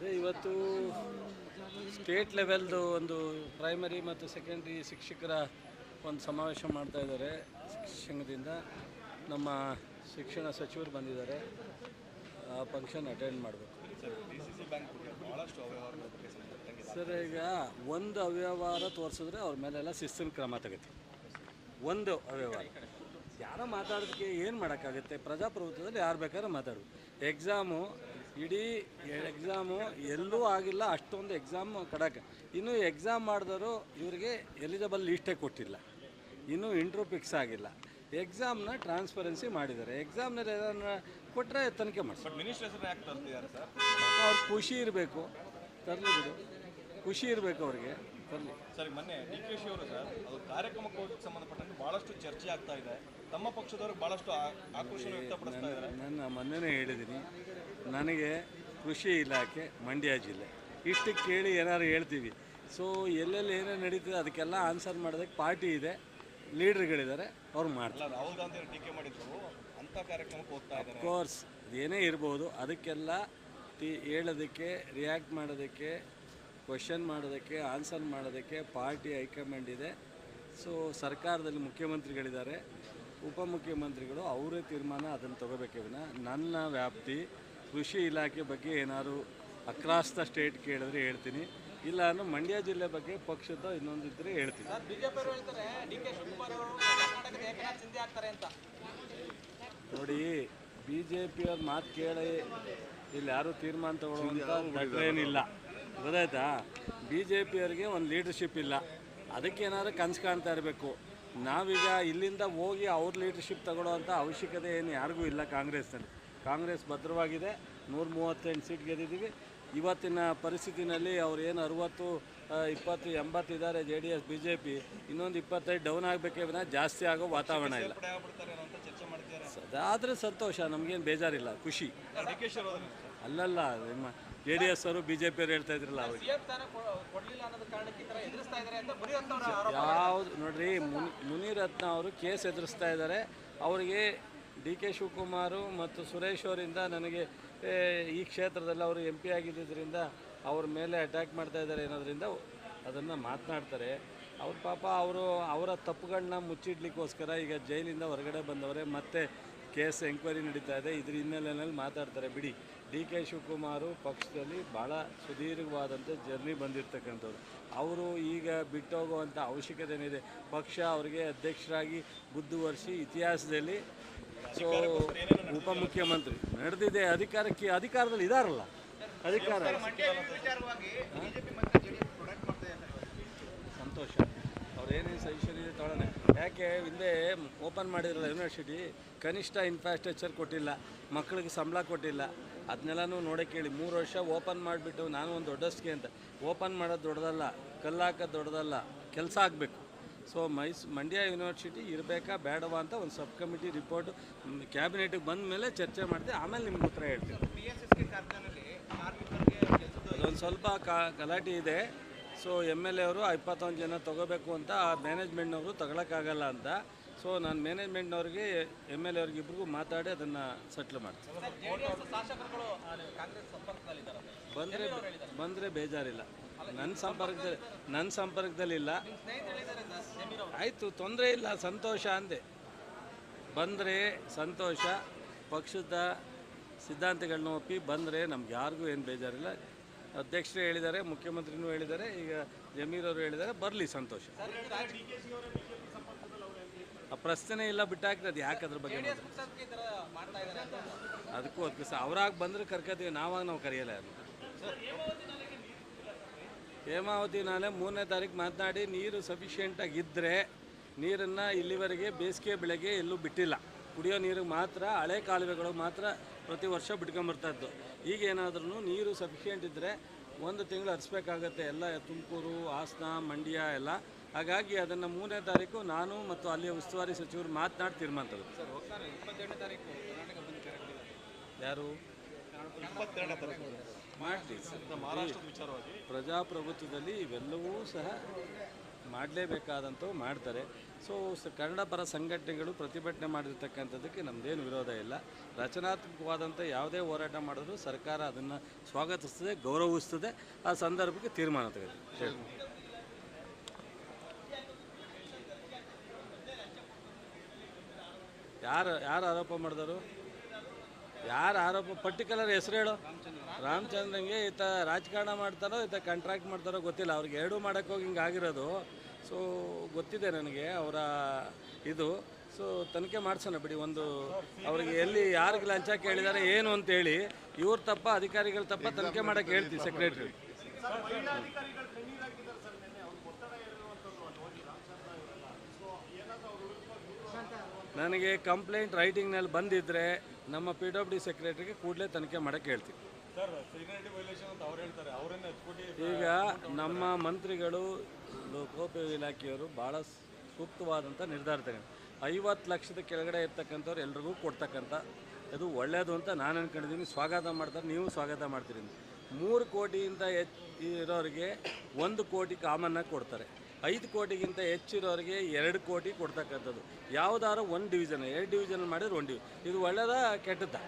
ಅದೇ ಇವತ್ತು ಸ್ಟೇಟ್ ಲೆವೆಲ್ದು ಒಂದು ಪ್ರೈಮರಿ ಮತ್ತು ಸೆಕೆಂಡ್ರಿ ಶಿಕ್ಷಕರ ಒಂದು ಸಮಾವೇಶ ಮಾಡ್ತಾ ಇದ್ದಾರೆ ಶಿಕ್ಷಣದಿಂದ. ನಮ್ಮ ಶಿಕ್ಷಣ ಸಚಿವರು ಬಂದಿದ್ದಾರೆ. ಆ ಫಂಕ್ಷನ್ ಅಟೆಂಡ್ ಮಾಡಬೇಕು. ಸರ್, ಈಗ ಒಂದು ಅವ್ಯವಹಾರ ತೋರಿಸಿದ್ರೆ ಅವ್ರ ಮೇಲೆಲ್ಲ ಶಿಸ್ತಿನ ಕ್ರಮ ತಗತ್ತೆ ಒಂದು ಅವ್ಯವಹಾರ. ಯಾರೋ ಮಾತಾಡೋದಕ್ಕೆ ಏನು ಮಾಡೋಕ್ಕಾಗುತ್ತೆ? ಪ್ರಜಾಪ್ರಭುತ್ವದಲ್ಲಿ ಯಾರು ಬೇಕಾದ್ರೂ ಮಾತಾಡೋದು ಎಕ್ಸಾಮು ಇಡೀ ಎಕ್ಸಾಮು ಎಲ್ಲೂ ಆಗಿಲ್ಲ ಅಷ್ಟೊಂದು ಎಕ್ಸಾಮ್ ಕಡಕ್ಕೆ ಇನ್ನು ಎಕ್ಸಾಮ್ ಮಾಡಿದವರು ಇವರಿಗೆ ಎಲಿಜಿಬಲ್ ಲೀಸ್ಟೇ ಕೊಟ್ಟಿಲ್ಲ. ಇನ್ನೂ ಇಂಟ್ರೂ ಫಿಕ್ಸ್ ಆಗಿಲ್ಲ. ಎಕ್ಸಾಮ್ನ ಟ್ರಾನ್ಸ್ಪರೆನ್ಸಿ ಮಾಡಿದ್ದಾರೆ. ಎಕ್ಸಾಮ್ನಲ್ಲಿ ಏನಾರ ಕೊಟ್ಟರೆ ತನಿಖೆ ಮಾಡ್ತಾರೆ ಅವ್ರಿಗೆ ಖುಷಿ ಇರಬೇಕು. ತರಲಿ ಬಿಡು. ಖುಷಿ ಇರಬೇಕು ಅವ್ರಿಗೆ. ಸರ್ ಮೊನ್ನೆ ಡಿ ಕೆ ಶಿ ಅವರು ಸರ್ ಅದು ಕಾರ್ಯಕ್ರಮಕ್ಕೆ ಸಂಬಂಧಪಟ್ಟಂತೆ ಬಹಳಷ್ಟು ಚರ್ಚೆ ಆಗ್ತಾ ಇದೆ. ತಮ್ಮ ಪಕ್ಷದವರು ಬಹಳಷ್ಟು ಆಕ್ರೋಶ ವ್ಯಕ್ತಪಡಿಸ್ತಾ ಇದ್ದಾರೆ. ನಾನು ಮೊನ್ನೆನೇ ಹೇಳಿದ್ದೀನಿ ನನಗೆ ಕೃಷಿ ಇಲಾಖೆ ಮಂಡ್ಯ ಜಿಲ್ಲೆ. ಇಷ್ಟು ಕೇಳಿ ಏನಾದ್ರು ಹೇಳ್ತೀವಿ. ಸೊ ಎಲ್ಲೆಲ್ಲಿ ಏನೇನು ನಡೀತದೆ ಅದಕ್ಕೆಲ್ಲ ಆನ್ಸರ್ ಮಾಡೋದಕ್ಕೆ ಪಾರ್ಟಿ ಇದೆ. ಲೀಡ್ರ್ಗಳಿದ್ದಾರೆ ಅವ್ರು ಮಾಡ್ತಾರೆ. ಅಲ್ಲ ರಾಹುಲ್ ಗಾಂಧಿ ಅವರು ಟೀಕೆ ಮಾಡಿದ್ರು ಅಂಥ ಕಾರ್ಯಕ್ರಮಕ್ಕೆ ಹೋಗ್ತಾ ಇದ್ದಾರೆ. ಕೋರ್ಸ್ ಏನೇ ಇರ್ಬೋದು ಅದಕ್ಕೆಲ್ಲ ಟಿ ಹೇಳೋದಕ್ಕೆ ರಿಯಾಕ್ಟ್ ಮಾಡೋದಕ್ಕೆ ಕ್ವಶನ್ ಮಾಡೋದಕ್ಕೆ ಆನ್ಸರ್ ಮಾಡೋದಕ್ಕೆ ಪಾರ್ಟಿ ಹೈಕಮಾಂಡ್ ಇದೆ. ಸೊ ಸರ್ಕಾರದಲ್ಲಿ ಮುಖ್ಯಮಂತ್ರಿಗಳಿದ್ದಾರೆ. ಉಪಮುಖ್ಯಮಂತ್ರಿಗಳು ಅವರೇ ತೀರ್ಮಾನ ಅದನ್ನು ತಗೋಬೇಕೇ ವಿನ. ನನ್ನ ವ್ಯಾಪ್ತಿ ಕೃಷಿ ಇಲಾಖೆ ಬಗ್ಗೆ ಏನಾದರೂ ಅಕ್ರಾಸ್ ದ ಸ್ಟೇಟ್ ಕೇಳಿದ್ರೆ ಹೇಳ್ತೀನಿ. ಇಲ್ಲ ಅಂದ್ರೆ ಮಂಡ್ಯ ಜಿಲ್ಲೆ ಬಗ್ಗೆ ಪಕ್ಷದ ಇನ್ನೊಂದಿದ್ರೆ ಹೇಳ್ತೀನಿ. ಬಿಜೆಪಿ ಅವರು ಹೇಳ್ತಾರೆ ಡಿ ಕೆ ಶಿವಕುಮಾರ್ ಅವರು ಕರ್ನಾಟಕದ ಏಕನಾಥ್ ಶಿಂದೆ ಆಗ್ತಾರೆ ಅಂತ. ನೋಡಿ ಬಿ ಜೆ ಪಿಯವ್ರ ಮಾತು ಕೇಳಿ ಇಲ್ಲಿ ಯಾರು ತೀರ್ಮಾನ ತಗೊಳ್ಳುವಂಥ ದಡ್ರೇನಿಲ್ಲ ಗೊತ್ತಾಯ್ತಾ? ಬಿ ಜೆ ಪಿಯವ್ರಿಗೆ ಒಂದು ಲೀಡರ್ಶಿಪ್ ಇಲ್ಲ. ಅದಕ್ಕೆ ಏನಾದರೂ ಕನಸು ಕಾಣ್ತಾ ಇರಬೇಕು. ನಾವೀಗ ಇಲ್ಲಿಂದ ಹೋಗಿ ಅವ್ರ ಲೀಡರ್ಶಿಪ್ ತಗೊಳ್ಳೋವಂಥ ಅವಶ್ಯಕತೆ ಏನು ಯಾರಿಗೂ ಇಲ್ಲ ಕಾಂಗ್ರೆಸ್ನಲ್ಲಿ ಕಾಂಗ್ರೆಸ್ ಭದ್ರವಾಗಿದೆ ನೂರ ಮೂವತ್ತೆಂಟು ಸೀಟ್ ಗೆದ್ದಿದ್ದೀವಿ. ಇವತ್ತಿನ ಪರಿಸ್ಥಿತಿನಲ್ಲಿ ಅವ್ರು ಏನು ಅರುವತ್ತು ಇಪ್ಪತ್ತು ಎಂಬತ್ತು ಇದ್ದಾರೆ J D S B J P ಇನ್ನೊಂದು ಇಪ್ಪತ್ತೈದು ಡೌನ್ ಆಗಬೇಕೇ ವಿನ ಜಾಸ್ತಿ ಆಗೋ ವಾತಾವರಣ ಇಲ್ಲ. ಆದರೆ ಅದಾದರೆ ಸಂತೋಷ ನಮಗೇನು ಬೇಜಾರಿಲ್ಲ ಖುಷಿ. ಅಲ್ಲಲ್ಲ ನಿಮ್ಮ ಜೆ ಡಿ ಎಸ್ ಅವರು ಬಿ ಜೆ ಪಿಯವರು ಹೇಳ್ತಾ ಇದ್ರಲ್ಲ ಅವ್ರಿಗೆ. ಯಾವ್ದು ನೋಡ್ರಿ ಮುನಿ ಮುನಿರತ್ನ ಅವರು ಕೇಸ್ ಎದುರಿಸ್ತಾ ಇದ್ದಾರೆ ಅವರಿಗೆ ಡಿ ಕೆ ಶಿವಕುಮಾರು ಮತ್ತು ಸುರೇಶ್ ಅವರಿಂದ ನನಗೆ ಈ ಕ್ಷೇತ್ರದಲ್ಲಿ ಅವರು ಎಂ ಪಿ ಆಗಿದ್ದರಿಂದ ಅವ್ರ ಮೇಲೆ ಅಟ್ಯಾಕ್ ಮಾಡ್ತಾ ಇದ್ದಾರೆ ಅನ್ನೋದ್ರಿಂದ ಅದನ್ನು ಮಾತನಾಡ್ತಾರೆ. ಅವ್ರ ಪಾಪ ಅವರು ಅವರ ತಪ್ಪುಗಳನ್ನ ಮುಚ್ಚಿಡ್ಲಿಕ್ಕೋಸ್ಕರ ಈಗ ಜೈಲಿಂದ ಹೊರಗಡೆ ಬಂದವರೆ. ಮತ್ತೆ ಕೇಸ್ ಎಂಕ್ವೈರಿ ನಡೀತಾ ಇದೆ. ಇದ್ರ ಹಿನ್ನೆಲೆಯಲ್ಲಿ ಮಾತಾಡ್ತಾರೆ. ಬಿಡಿ ಡಿ ಕೆ ಶಿವಕುಮಾರು ಪಕ್ಷದಲ್ಲಿ ಭಾಳ ಸುದೀರ್ಘವಾದಂಥ ಜರ್ನಿ ಬಂದಿರತಕ್ಕಂಥವ್ರು. ಅವರು ಈಗ ಬಿಟ್ಟೋಗುವಂಥ ಅವಶ್ಯಕತೆ ಏನಿದೆ ಪಕ್ಷ ಅವರಿಗೆ ಅಧ್ಯಕ್ಷರಾಗಿ ಮುಂದುವರಿಸಿ ಇತಿಹಾಸದಲ್ಲಿ ಸೊ ಉಪಮುಖ್ಯಮಂತ್ರಿ ನಡೆದಿದೆ. ಅಧಿಕಾರಕ್ಕೆ ಅಧಿಕಾರದಲ್ಲಿ ಇದಾರಲ್ಲ? ಅಧಿಕಾರ. ಸಂತೋಷ. ಅವ್ರೇನೇನು ಸಜೆಷನ್ ಇದೆ ತೊಗೊಳ್ಳೋಣ ಯಾಕೆ ಹಿಂದೆ ಓಪನ್ ಮಾಡಿದ್ರಲ್ಲ ಯೂನಿವರ್ಸಿಟಿ ಕನಿಷ್ಠ ಇನ್ಫ್ರಾಸ್ಟ್ರಕ್ಚರ್ ಕೊಟ್ಟಿಲ್ಲ ಮಕ್ಕಳಿಗೆ ಸಂಬಳ ಕೊಟ್ಟಿಲ್ಲ. ಅದನ್ನೆಲ್ಲನೂ ನೋಡೋಕೆ ಹೇಳಿ ಮೂರು ವರ್ಷ ಓಪನ್ ಮಾಡಿಬಿಟ್ಟು ನಾನು ಒಂದು ದೊಡ್ಡಸ್ಗೆ ಅಂತ. ಓಪನ್ ಮಾಡೋದು ದೊಡ್ಡದಲ್ಲ ಕಲ್ಲಾಕೋದು ದೊಡ್ಡದಲ್ಲ ಕೆಲಸ ಆಗಬೇಕು. ಸೊ ಮೈಸ್ ಮಂಡ್ಯ ಯೂನಿವರ್ಸಿಟಿ ಇರಬೇಕಾ ಬೇಡವಾ ಅಂತ ಒಂದು ಸಬ್ ಕಮಿಟಿ ರಿಪೋರ್ಟ್ ಕ್ಯಾಬಿನೆಟಿಗೆ ಬಂದ ಮೇಲೆ ಚರ್ಚೆ ಮಾಡ್ತೀವಿ ಆಮೇಲೆ ನಿಮ್ಗೆ ಉತ್ತರ ಹೇಳ್ತೀನಿ. ಒಂದು ಸ್ವಲ್ಪ ಕ ಗಲಾಟೆ ಇದೆ. ಸೊ ಎಂ ಎಲ್ ಎ ಅವರು ಇಪ್ಪತ್ತೊಂದು ಜನ ತಗೋಬೇಕು ಅಂತ ಆ ಮ್ಯಾನೇಜ್ಮೆಂಟ್ನವರು ತಗೊಳಕ್ಕಾಗಲ್ಲ ಅಂತ. ಸೊ ನಾನು ಮ್ಯಾನೇಜ್ಮೆಂಟ್ನವ್ರಿಗೆ ಎಂ ಎಲ್ ಎ ಅವ್ರಿಗಿಬ್ರಿಗೂ ಮಾತಾಡಿ ಅದನ್ನು ಸೆಟ್ಲ್ ಮಾಡ್ತೀನಿ. ಬಂದರೆ ಬಂದರೆ ಬೇಜಾರಿಲ್ಲ. ನನ್ನ ಸಂಪರ್ಕದಲ್ಲಿ ನನ್ನ ಸಂಪರ್ಕದಲ್ಲಿಲ್ಲ ಆಯಿತು ತೊಂದರೆ ಇಲ್ಲ ಸಂತೋಷ ಅಂದೆ. ಬಂದರೆ ಸಂತೋಷ ಪಕ್ಷದ ಸಿದ್ಧಾಂತಗಳನ್ನ ಒಪ್ಪಿ ಬಂದರೆ ನಮ್ಗೆ ಯಾರಿಗೂ ಏನು ಬೇಜಾರಿಲ್ಲ. ಅಧ್ಯಕ್ಷರೇ ಹೇಳಿದ್ದಾರೆ, ಮುಖ್ಯಮಂತ್ರಿನೂ ಹೇಳಿದ್ದಾರೆ, ಈಗ ಜಮೀರ್ ಅವರು ಹೇಳಿದ್ದಾರೆ, ಬರಲಿ ಸಂತೋಷ. ಆ ಪ್ರಶ್ನೆ ಇಲ್ಲ, ಬಿಟ್ಟಾಗ್ತದೆ, ಯಾಕೆ ಅದ್ರ ಬಗ್ಗೆ ಅದಕ್ಕೂ ಅದಕ್ಕೆ ಸಹ, ಅವ್ರಾಗ ಬಂದರೆ ಕರ್ಕೋತೀವಿ, ನಾವಾಗ ನಾವು ಕರೆಯಲ್ಲ ಅದು ಹೇಮಾವತಿ ನಾಳೆ ಮೂರನೇ ತಾರೀಕು ಮಾತನಾಡಿ, ನೀರು ಸಫಿಷಿಯೆಂಟಾಗಿ ಇದ್ದರೆ ನೀರನ್ನು ಇಲ್ಲಿವರೆಗೆ ಬೇಸಿಗೆ ಬೆಳೆಗೆ ಎಲ್ಲೂ ಬಿಟ್ಟಿಲ್ಲ. ಕುಡಿಯೋ ನೀರಿಗೆ ಮಾತ್ರ, ಹಳೆ ಕಾಲುವೆಗಳು ಮಾತ್ರ ಪ್ರತಿ ವರ್ಷ ಬಿಟ್ಕೊಂಬರ್ತಾ ಇದ್ದು ಈಗ ಏನಾದ್ರೂ ನೀರು ಸಫಿಷಿಯೆಂಟ್ ಇದ್ದರೆ ಒಂದು ತಿಂಗಳು ಹರಿಸ್ಬೇಕಾಗತ್ತೆ. ಎಲ್ಲ ತುಮಕೂರು ಹಾಸನ ಮಂಡ್ಯ ಎಲ್ಲ. ಹಾಗಾಗಿ ಅದನ್ನು ಮೂರನೇ ತಾರೀಕು ನಾನು ಮತ್ತು ಅಲ್ಲಿಯ ಉಸ್ತುವಾರಿ ಸಚಿವರು ಮಾತನಾಡಿ ತೀರ್ಮಾನ ಯಾರು? ಮಾಡಲಿ. ಪ್ರಜಾಪ್ರಭುತ್ವದಲ್ಲಿ ಇವೆಲ್ಲವೂ ಸಹ ಮಾಡಲೇಬೇಕಾದಂಥವು ಮಾಡ್ತಾರೆ. ಸೊ, ಕನ್ನಡ ಪರ ಸಂಘಟನೆಗಳು ಪ್ರತಿಭಟನೆ ಮಾಡಿರ್ತಕ್ಕಂಥದ್ದಕ್ಕೆ ನಮ್ಮದೇನು ವಿರೋಧ ಇಲ್ಲ. ರಚನಾತ್ಮಕವಾದಂಥ ಯಾವುದೇ ಹೋರಾಟ ಮಾಡಿದ್ರು ಸರ್ಕಾರ ಅದನ್ನು ಸ್ವಾಗತಿಸ್ತದೆ, ಗೌರವಿಸ್ತದೆ. ಆ ಸಂದರ್ಭಕ್ಕೆ ತೀರ್ಮಾನ ತೆಗೆದು ಯಾರು ಯಾರು ಆರೋಪ ಮಾಡಿದರು? ಯಾರು ಆರೋಪ, ಪರ್ಟಿಕ್ಯುಲರ್ ಹೆಸರು ಹೇಳು. ರಾಮಚಂದ್ರಂಗೆ ಈತ ರಾಜಕಾರಣ ಮಾಡ್ತಾರೋ, ಈತ ಕಾಂಟ್ರಾಕ್ಟ್ ಮಾಡ್ತಾರೋ ಗೊತ್ತಿಲ್ಲ. ಅವ್ರಿಗೆ ಎರಡೂ ಮಾಡೋಕ್ಕೋಗಿ ಹಿಂಗೆ ಆಗಿರೋದು. ಸೊ ಗೊತ್ತಿದೆ ನನಗೆ ಅವರ ಇದು. ಸೊ ತನಿಖೆ ಮಾಡ್ಸೋಣ ಬಿಡಿ ಒಂದು. ಅವ್ರಿಗೆ ಎಲ್ಲಿ ಯಾರಿಗೆ ಲಂಚ ಕೇಳಿದ್ದಾರೆ ಏನು ಅಂತೇಳಿ ಇವ್ರ ತಪ್ಪ, ಅಧಿಕಾರಿಗಳ ತಪ್ಪ ತನಿಖೆ ಮಾಡೋಕ್ಕೆ ಹೇಳ್ತೀವಿ ಸೆಕ್ರೆಟ್ರಿ ನನಗೆ ಕಂಪ್ಲೇಂಟ್ ರೈಟಿಂಗ್ನಲ್ಲಿ ಬಂದಿದ್ದರೆ ನಮ್ಮ ಪಿ ಡಬ್ಲ್ಯೂ ಡಿ ಸೆಕ್ರೆಟ್ರಿಗೆ ಕೂಡಲೇ ತನಿಖೆ ಮಾಡೋಕ್ಕೆ ಹೇಳ್ತೀವಿ. ಈಗ ನಮ್ಮ ಮಂತ್ರಿಗಳು ಲೋಕೋಪಯೋಗಿ ಇಲಾಖೆಯವರು ಭಾಳ ಸೂಕ್ತವಾದಂಥ ನಿರ್ಧಾರ ತಗೊಂಡು ಐವತ್ತು ಲಕ್ಷದ ಕೆಳಗಡೆ ಇರ್ತಕ್ಕಂಥವ್ರು ಎಲ್ರಿಗೂ ಕೊಡ್ತಕ್ಕಂಥ ಅದು ಒಳ್ಳೆಯದು ಅಂತ ನಾನು ಅನ್ಕೊಂಡಿದ್ದೀನಿ. ಸ್ವಾಗತ ಮಾಡ್ತಾರೆ ನೀವು ಸ್ವಾಗತ ಮಾಡ್ತೀರಿ ಮೂರು ಕೋಟಿಯಿಂದ ಹೆಚ್ಚು ಇರೋರಿಗೆ ಒಂದು ಕೋಟಿ ಕಾಮನ್ನಾಗಿ ಕೊಡ್ತಾರೆ. ಐದು ಕೋಟಿಗಿಂತ ಹೆಚ್ಚಿರೋರಿಗೆ ಎರಡು ಕೋಟಿ ಕೊಡ್ತಕ್ಕಂಥದ್ದು. ಯಾವುದಾದ್ರು ಒಂದು ಡಿವಿಷನ್ ಎರಡು ಡಿವಿಷನ್ ಮಾಡಿದ್ರೆ ಒಂದು ಡಿವಿ ಇದು ಒಳ್ಳೆಯದ ಕೆಟ್ಟದ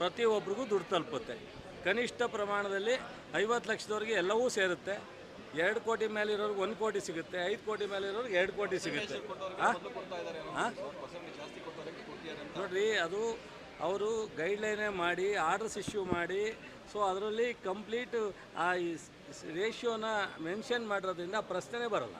ಪ್ರತಿಯೊಬ್ಬರಿಗೂ ದುಡ್ಡು ತಲುಪುತ್ತೆ. ಕನಿಷ್ಠ ಪ್ರಮಾಣದಲ್ಲಿ ಐವತ್ತು ಲಕ್ಷದವರೆಗೆ ಎಲ್ಲವೂ ಸೇರುತ್ತೆ. ಎರಡು ಕೋಟಿ ಮೇಲೆ ಇರೋರಿಗೆ ಒಂದು ಕೋಟಿ ಸಿಗುತ್ತೆ, ಐದು ಕೋಟಿ ಮೇಲೆ ಇರೋರಿಗೆ ಎರಡು ಕೋಟಿ ಸಿಗುತ್ತೆ? ನೋಡ್ರಿ, ಅದು ಅವರು ಗೈಡ್ಲೈನೇ ಮಾಡಿ, ಆರ್ಡರ್ಸ್ ಇಶ್ಯೂ ಮಾಡಿ, ಸೊ ಅದರಲ್ಲಿ ಕಂಪ್ಲೀಟ್ ಆ ರೇಷಿಯೋನ ಮೆನ್ಷನ್ ಮಾಡಿರೋದ್ರಿಂದ ಪ್ರಶ್ನೆನೇ ಬರಲ್ಲ.